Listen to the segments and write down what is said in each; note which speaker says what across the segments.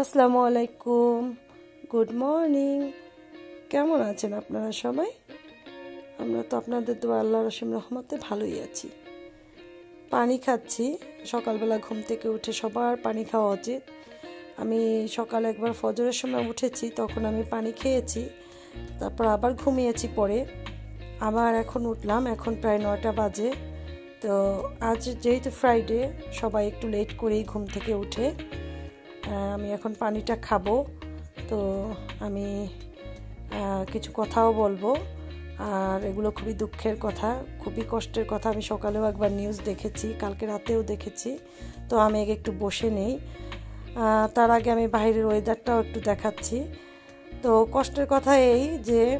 Speaker 1: আসসালামু আলাইকুম good morning কেমন আছেন আপনারা সবাই? আমরা তো আপনাদের দোয়া আল্লাহ রসিম রহমতে ভালোই আছি। পানি খাচ্ছি। সকালবেলা ঘুম থেকে উঠে সবার পানি খাওয়া উচিত। আমি সকালে একবার ফজরের সময় উঠেছি, তখন আমি পানি খেয়েছি। তারপর আবার ঘুমিয়েছি পরে। আবার এখন উঠলাম, এখন প্রায় নয়টা বাজে। তো আজ যেহেতু ফ্রাইডে সবাই একটু লেট করেই ঘুম থেকে উঠে। আমি এখন পানিটা খাব। তো আমি কিছু কথাও বলব। আর এগুলো খুবই দুঃখের কথা, খুবই কষ্টের কথা। আমি সকালেও একবার নিউজ দেখেছি, কালকে রাতেও দেখেছি। তো আমি আগে একটু বসে নেই। তার আগে আমি বাইরের ওয়েদারটাও একটু দেখাচ্ছি। তো কষ্টের কথা এই যে,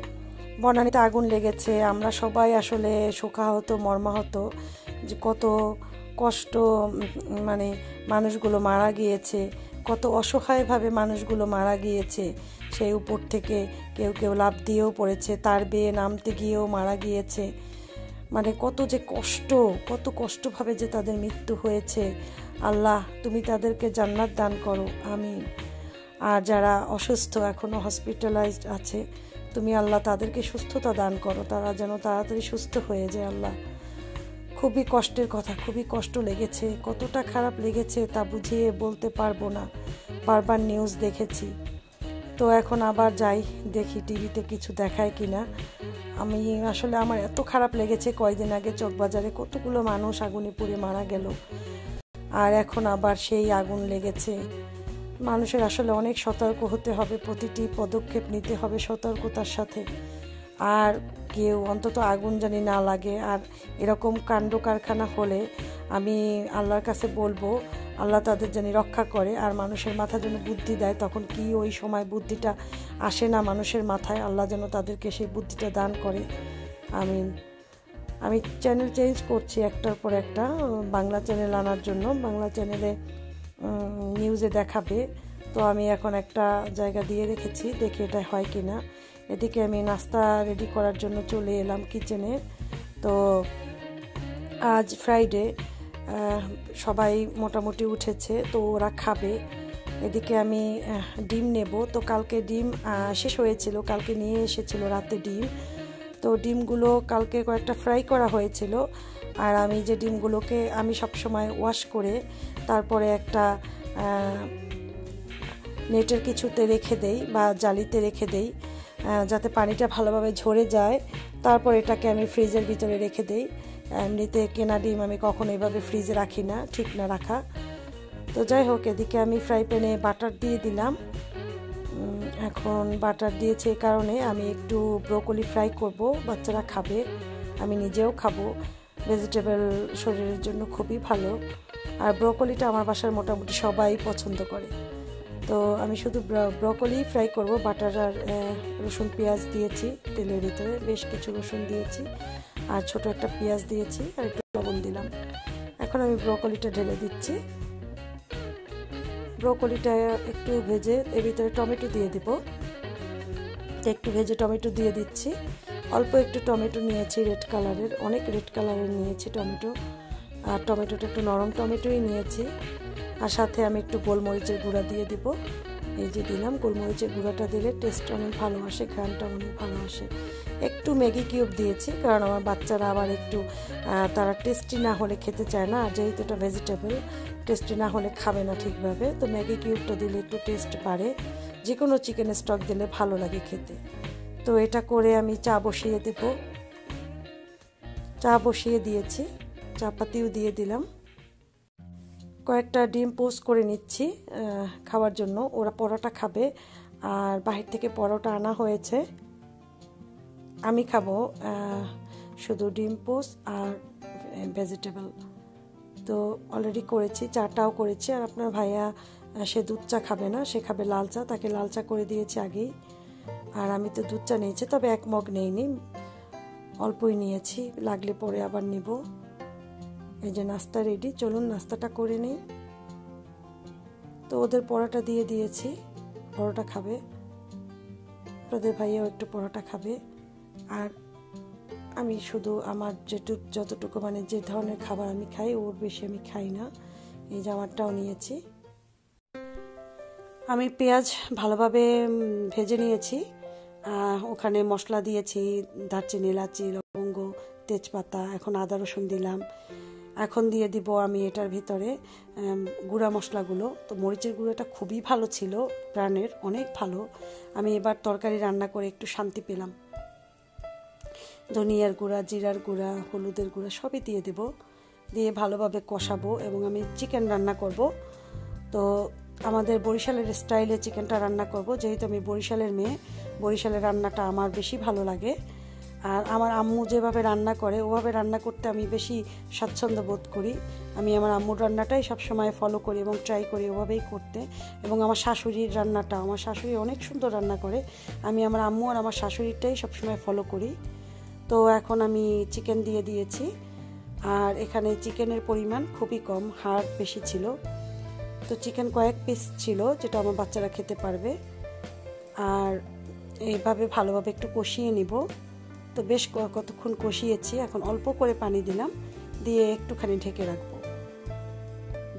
Speaker 1: বনানীতে আগুন লেগেছে। আমরা সবাই আসলে শোকাহত, মর্মাহত যে কত কষ্ট মানে মানুষগুলো মারা গিয়েছে। কত অসহায়ভাবে মানুষগুলো মারা গিয়েছে। সেই উপর থেকে কেউ কেউ লাভ দিয়েও পড়েছে, তার বেয়ে নামতে গিয়েও মারা গিয়েছে। মানে কত যে কষ্ট, কত কষ্টভাবে যে তাদের মৃত্যু হয়েছে। আল্লাহ, তুমি তাদেরকে জান্নাত দান করো আমি আর যারা অসুস্থ এখনও হসপিটালাইজড আছে, তুমি আল্লাহ তাদেরকে সুস্থতা দান করো, তারা যেন তাড়াতাড়ি সুস্থ হয়ে যায়, আল্লাহ। খুবই কষ্টের কথা, খুবই কষ্ট লেগেছে, কতটা খারাপ লেগেছে তা বুঝিয়ে বলতে পারব না। বারবার নিউজ দেখেছি। তো এখন আবার যাই, দেখি টিভিতে কিছু দেখায় কি না আমি আসলে আমার এত খারাপ লেগেছে কয়দিন আগে চকবাজারে, কতগুলো মানুষ আগুনে পুড়ে মারা গেল। আর এখন আবার সেই আগুন লেগেছে। মানুষের আসলে অনেক সতর্ক হতে হবে, প্রতিটি পদক্ষেপ নিতে হবে সতর্কতার সাথে। আর কেউ অন্তত আগুন জানি না লাগে। আর এরকম কাণ্ড কারখানা হলে আমি আল্লাহর কাছে বলব আল্লাহ তাদের যেন রক্ষা করে, আর মানুষের মাথা যেন বুদ্ধি দেয়, তখন কি ওই সময় বুদ্ধিটা আসে না মানুষের মাথায়? আল্লাহ যেন তাদেরকে সেই বুদ্ধিটা দান করে। আমি আমি চ্যানেল চেঞ্জ করছি একটার পর একটা, বাংলা চ্যানেল আনার জন্য। বাংলা চ্যানেলে নিউজে দেখাবে। তো আমি এখন একটা জায়গা দিয়ে রেখেছি, দেখি এটা হয় কি না এদিকে আমি নাস্তা রেডি করার জন্য চলে এলাম কিচেনে তো আজ ফ্রাইডে সবাই মোটামুটি উঠেছে, তো ওরা খাবে। এদিকে আমি ডিম নেব। তো কালকে ডিম শেষ হয়েছিল, কালকে নিয়ে এসেছিল রাতে ডিম। তো ডিমগুলো কালকে কয়েকটা ফ্রাই করা হয়েছিল। আর আমি যে ডিমগুলোকে আমি সবসময় ওয়াশ করে তারপরে একটা নেটের কিছুতে রেখে দেই বা জালিতে রেখে দেই যাতে পানিটা ভালোভাবে ঝরে যায়। তারপর এটাকে আমি ফ্রিজের ভিতরে রেখে দিই। এমনিতে কেনা ডিম আমি কখনো এভাবে ফ্রিজে রাখি না, ঠিক না রাখা। তো যাই হোক, এদিকে আমি ফ্রাই প্যানে বাটার দিয়ে দিলাম। এখন বাটার দিয়েছে এই কারণে আমি একটু ব্রোকলি ফ্রাই করব, বাচ্চারা খাবে, আমি নিজেও খাব। ভেজিটেবল শরীরের জন্য খুবই ভালো। আর ব্রোকলিটা আমার বাসার মোটামুটি সবাই পছন্দ করে। তো আমি শুধু ব্রকলি ফ্রাই করব বাটার আর রসুন পেঁয়াজ দিয়েছি, তেলের ভিতরে বেশ কিছু রসুন দিয়েছি। আর ছোট একটা পেঁয়াজ দিয়েছি আর একটু লবণ দিলাম। এখন আমি ব্রকলিটা ঢেলে দিচ্ছি। ব্রকলিটা একটু ভেজে এর ভিতরে টমেটো দিয়ে দিব। একটু ভেজে টমেটো দিয়ে দিচ্ছি। অল্প একটু টমেটো নিয়েছি রেড কালারের, অনেক রেড কালারের নিয়েছি টমেটো। আর টমেটোটা একটু নরম টমেটোই নিয়েছি। আর সাথে আমি একটু গোলমরিচের গুঁড়া দিয়ে দিব। এই যে দিলাম গোলমরিচের গুঁড়াটা দিলে টেস্ট অনেক ভালো আসে ঘ্রানটা অনেক ভালো আসে। একটু ম্যাগি কিউব দিয়েছি, কারণ আমার বাচ্চারা আবার একটু তারা টেস্টি না হলে খেতে চায় না, আর যেহেতু এটা ভেজিটেবল টেস্টি না হলে খাবে না ঠিকভাবে, তো ম্যাগি কিউবটা দিলে একটু টেস্ট বাড়ে। যে কোনো চিকেনের স্টক দিলে ভালো লাগে খেতে। তো এটা করে আমি চা বসিয়ে দেব। চা বসিয়ে দিয়েছি চাপাতিও দিয়ে দিলাম। কয়েকটা ডিম পোস্ট করে নিচ্ছি খাওয়ার জন্য। ওরা পরোটা খাবে, আর বাহির থেকে পরোটা আনা হয়েছে। আমি খাব শুধু ডিম পোস্ট আর ভেজিটেবল। তো অলরেডি করেছি, চাটাও করেছি। আর আপনার ভাইয়া সে দুধ চা খাবে না, সে খাবে লাল চা। তাকে লাল চা করে দিয়েছি আগেই। আর আমি তো দুধ চা নিয়েছি, তবে এক মগ নেইনি। অল্পই নিয়েছি, লাগলে পরে আবার নিব। এই যে নাস্তা রেডি চলুন নাস্তাটা করে নিই। তো ওদের পরোটা দিয়ে দিয়েছি, পরোটা খাবে। ওদের ভাইয়াও একটু পরোটা খাবে। আর আমি শুধু আমার যেটুক যতটুকু মানে যে ধরনের খাবার আমি খাই, ওর বেশি আমি খাই না। এই জামারটাও নিয়েছি। আমি পেঁয়াজ ভালোভাবে ভেজে নিয়েছি। ওখানে মশলা দিয়েছি, দারচিনি, এলাচি, লবঙ্গ, তেজপাতা, এখন আদা, রসুন দিলাম। এখন দিয়ে দিব আমি এটার ভিতরে গুঁড়া মশলাগুলো। তো মরিচের গুঁড়োটা খুবই ভালো ছিল প্রাণের অনেক ভালো। আমি এবার তরকারি রান্না করে একটু শান্তি পেলাম। ধনিয়ার গুঁড়া, জিরার গুঁড়া, হলুদের গুঁড়া সবই দিয়ে দেব। দিয়ে ভালোভাবে কষাবো এবং আমি চিকেন রান্না করব। তো আমাদের বরিশালের স্টাইলে চিকেনটা রান্না করব। যেহেতু আমি বরিশালের মেয়ে, বরিশালের রান্নাটা আমার বেশি ভালো লাগে। আর আমার আম্মু যেভাবে রান্না করে, ওভাবে রান্না করতে আমি বেশি স্বাচ্ছন্দ্য বোধ করি। আমি আমার আম্মুর রান্নাটাই সবসময় ফলো করি এবং ট্রাই করি ওভাবেই করতে। এবং আমার শাশুড়ির রান্নাটা আমার শাশুড়ি অনেক সুন্দর রান্না করে। আমি আমার আম্মু আর আমার শাশুড়িটাই সবসময় ফলো করি। তো এখন আমি চিকেন দিয়ে দিয়েছি। আর এখানে চিকেনের পরিমাণ খুবই কম, হাড় বেশি ছিল। তো চিকেন কয়েক পিস ছিল, যেটা আমার বাচ্চারা খেতে পারবে। আর এইভাবে ভালোভাবে একটু কষিয়ে নিব। তো বেশ কতক্ষণ কষিয়েছি, এখন অল্প করে পানি দিলাম, দিয়ে একটুখানি ঢেকে রাখব।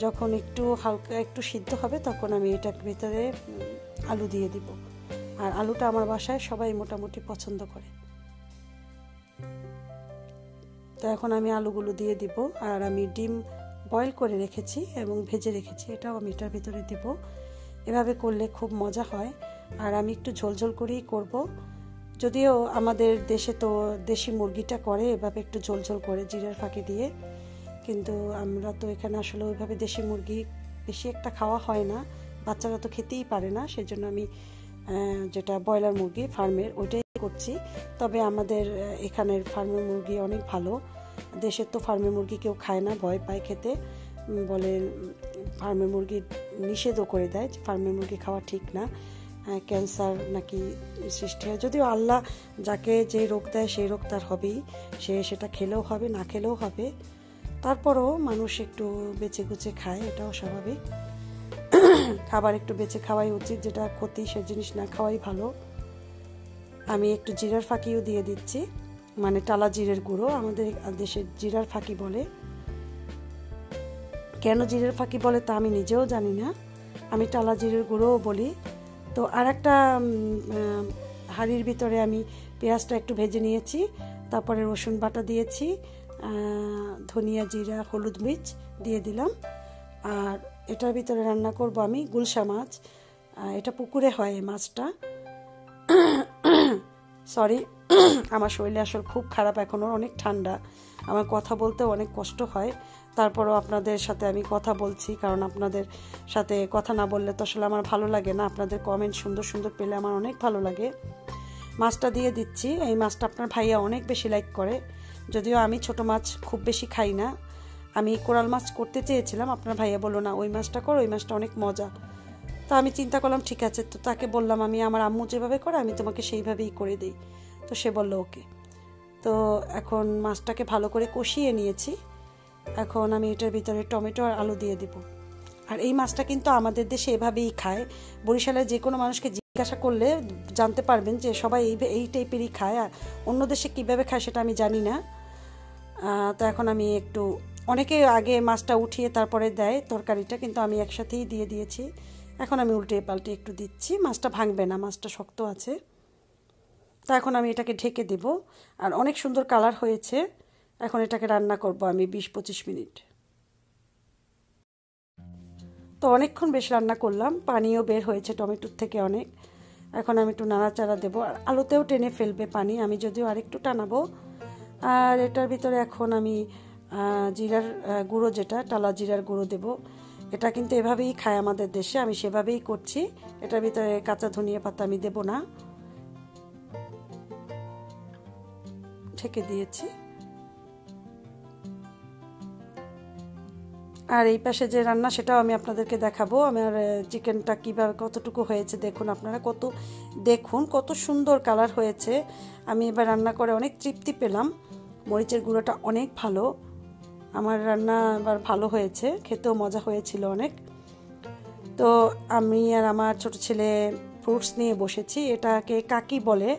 Speaker 1: যখন একটু হালকা, একটু সিদ্ধ হবে তখন আমি এটার ভিতরে আলু দিয়ে দিব। আর আলুটা আমার বাসায় সবাই মোটামুটি পছন্দ করে। তো এখন আমি আলুগুলো দিয়ে দিব, আর আমি ডিম বয়েল করে রেখেছি এবং ভেজে রেখেছি, এটাও আমি এটার ভিতরে দিব। এভাবে করলে খুব মজা হয়। আর আমি একটু ঝোলঝোল করেই করব। যদিও আমাদের দেশে তো দেশি মুরগিটা করে, এভাবে একটু ঝোল ঝোল করে জিরার ফাঁকি দিয়ে, কিন্তু আমরা তো এখানে আসলে ওইভাবে দেশি মুরগি বেশি একটা খাওয়া হয় না। বাচ্চারা তো খেতেই পারে না সেই জন্য আমি যেটা ব্রয়লার মুরগি ফার্মের ওইটাই করছি। তবে আমাদের এখানের ফার্মের মুরগি অনেক ভালো। দেশের তো ফার্মের মুরগি কেউ খায় না, ভয় পায় খেতে। বলে ফার্মের মুরগি নিষেধও করে দেয় ফার্মের মুরগি খাওয়া ঠিক না। ক্যান্সার নাকি সৃষ্টি হয়। যদিও আল্লাহ যাকে যে রোগ দেয় সেই রোগ তার হবেই। সে সেটা খেলেও হবে, না খেলেও হবে। তারপরও মানুষ একটু বেঁচে গুছে খায়, এটাও স্বাভাবিক। খাবার একটু বেঁচে খাওয়াই উচিত, যেটা ক্ষতি সে জিনিস না খাওয়াই ভালো। আমি একটু জিরার ফাঁকিও দিয়ে দিচ্ছি মানে টালা জিরের গুঁড়ো। আমাদের দেশের জিরার ফাঁকি বলে। কেন জিরের ফাঁকি বলে তা আমি নিজেও জানি না। আমি টালা জিরের গুঁড়োও বলি। তো আর একটা হাঁড়ির ভিতরে আমি পেঁয়াজটা একটু ভেজে নিয়েছি, তারপরে রসুন বাটা দিয়েছি ধনিয়া জিরা, হলুদ মরিচ দিয়ে দিলাম। আর এটার ভিতরে রান্না করব আমি গুলশা মাছ। এটা পুকুরে হয় এই মাছটা। সরি, আমার শরীরে আসলে খুব খারাপ এখনও অনেক ঠান্ডা। আমার কথা বলতে অনেক কষ্ট হয়। তারপরও আপনাদের সাথে আমি কথা বলছি, কারণ আপনাদের সাথে কথা না বললে তো আসলে আমার ভালো লাগে না। আপনাদের কমেন্ট সুন্দর সুন্দর পেলে আমার অনেক ভালো লাগে। মাছটা দিয়ে দিচ্ছি। এই মাছটা আপনার ভাইয়া অনেক বেশি লাইক করে। যদিও আমি ছোট মাছ খুব বেশি খাই না। আমি কোরাল মাছ করতে চেয়েছিলাম, আপনার ভাইয়া বলল, না, ওই মাছটা কর, ওই মাছটা অনেক মজা। তা আমি চিন্তা করলাম, ঠিক আছে। তো তাকে বললাম, আমি আমার আম্মু যেভাবে করে, আমি তোমাকে সেইভাবেই করে দিই। তো সে বলল, ওকে। তো এখন মাছটাকে ভালো করে কষিয়ে নিয়েছি। এখন আমি এটার ভিতরে টমেটো আর আলু দিয়ে দিব। আর এই মাছটা কিন্তু আমাদের দেশে এভাবেই খায়। বরিশালের যে কোনো মানুষকে জিজ্ঞাসা করলে জানতে পারবেন যে সবাই এই এই টাইপেরই খায়। আর অন্য দেশে কীভাবে খায় সেটা আমি জানি না। তো এখন আমি একটু, অনেকে আগে মাছটা উঠিয়ে তারপরে দেয় তরকারিটা, কিন্তু আমি একসাথেই দিয়ে দিয়েছি। এখন আমি উল্টে পাল্টে একটু দিচ্ছি। মাছটা ভাঙবে না, মাছটা শক্ত আছে। তা এখন আমি এটাকে ঢেকে দেব। আর অনেক সুন্দর কালার হয়েছে। এখন এটাকে রান্না করব আমি বিশ পঁচিশ মিনিট। তো অনেকক্ষণ বেশ রান্না করলাম, পানিও বের হয়েছে টমেটোর থেকে অনেক। এখন আমি একটু নাড়াচাড়া দেবো। আর আলুতেও টেনে ফেলবে পানি, আমি যদিও আরেকটু টানাবো। আর এটার ভিতরে এখন আমি জিরার গুঁড়ো যেটা, টালা জিরার গুঁড়ো দেব। এটা কিন্তু এভাবেই খায় আমাদের দেশে, আমি সেভাবেই করছি। এটার ভিতরে কাঁচা ধনিয়া পাতা আমি দেব না। ঢেকে দিয়েছি। আর এই পাশে যে রান্না, সেটাও আমি আপনাদেরকে দেখাবো। আমার চিকেনটা কীভাবে কতটুকু হয়েছে, দেখুন আপনারা। কত, দেখুন কত সুন্দর কালার হয়েছে। আমি এবার রান্না করে অনেক তৃপ্তি পেলাম। মরিচের গুঁড়োটা অনেক ভালো। আমার রান্না এবার ভালো হয়েছে। খেতেও মজা হয়েছিল অনেক। তো আমি আর আমার ছোট ছেলে ফ্রুটস নিয়ে বসেছি। এটাকে কাকি বলে।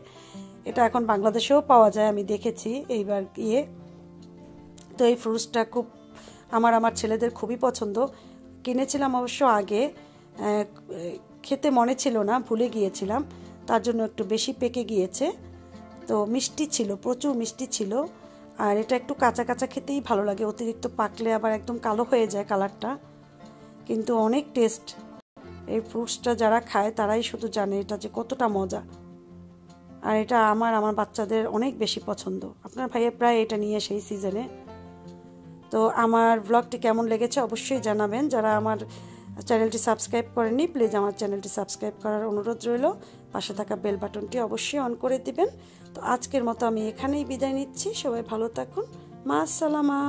Speaker 1: এটা এখন বাংলাদেশেও পাওয়া যায়, আমি দেখেছি এইবার গিয়ে। তো এই ফ্রুটসটা খুব আমার আমার ছেলেদের খুবই পছন্দ। কিনেছিলাম অবশ্য আগে খেতে মনে ছিল না, ভুলে গিয়েছিলাম। তার জন্য একটু বেশি পেকে গিয়েছে। তো মিষ্টি ছিল, প্রচুর মিষ্টি ছিল। আর এটা একটু কাঁচা কাঁচা খেতেই ভালো লাগে। অতিরিক্ত পাকলে আবার একদম কালো হয়ে যায় কালারটা। কিন্তু অনেক টেস্ট। এই ফ্রুটসটা যারা খায় তারাই শুধু জানে এটা যে কতটা মজা। আর এটা আমার আমার বাচ্চাদের অনেক বেশি পছন্দ। আপনার ভাইয়া প্রায় এটা নিয়ে সেই সিজনে তো আমার ব্লগটি কেমন লেগেছে অবশ্যই জানাবেন। যারা আমার চ্যানেলটি সাবস্ক্রাইব করেনি প্লিজ আমার চ্যানেলটি সাবস্ক্রাইব করার অনুরোধ রইল। পাশে থাকা বেল বাটনটি অবশ্যই অন করে দিবেন। তো আজকের মতো আমি এখানেই বিদায় নিচ্ছি। সবাই ভালো থাকুন। মা আসসালামা